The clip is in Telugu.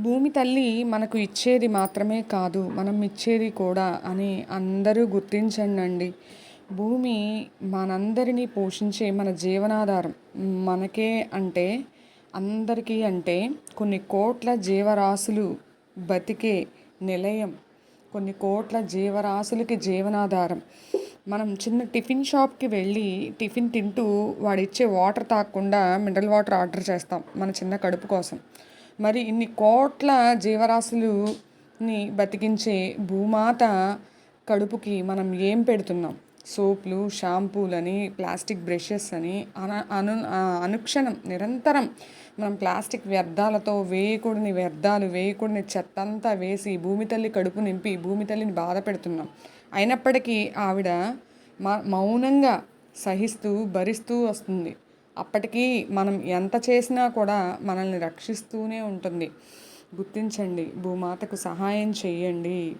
భూమి తల్లి మనకు ఇచ్చేది మాత్రమే కాదు మనం ఇచ్చేది కూడా అని అందరూ గుర్తించండి భూమి మనందరినీ పోషించే మన జీవనాధారం. మనకే అంటే అందరికీ అంటే కొన్ని కోట్ల జీవరాశులు బతికే నిలయం. కొన్ని కోట్ల జీవరాశులకి జీవనాధారం. మనం చిన్న టిఫిన్ షాప్కి వెళ్ళి టిఫిన్ తింటూ వాడిచ్చే వాటర్ తాగకుండా మినరల్ వాటర్ ఆర్డర్ చేస్తాం మన చిన్న కడుపు కోసం. మరి ఇన్ని కోట్ల జీవరాశులుని బతికించే భూమాత కడుపుకి మనం ఏం పెడుతున్నాం? సోపులు షాంపూలని ప్లాస్టిక్ బ్రషెస్ అని అన అను అనుక్షణం నిరంతరం మనం ప్లాస్టిక్ వ్యర్థాలతో వేయకూడని వ్యర్థాలు వేయకూడని చెత్త అంతా వేసి భూమి తల్లి కడుపు నింపి భూమి తల్లిని బాధ పెడుతున్నాం. అయినప్పటికీ ఆవిడ మౌనంగా సహిస్తూ భరిస్తూ వస్తుంది. అప్పటికీ మనం ఎంత చేసినా కూడా మనల్ని రక్షిస్తూనే ఉంటుంది. గుర్తించండి భూమాతకు సహాయం చేయండి.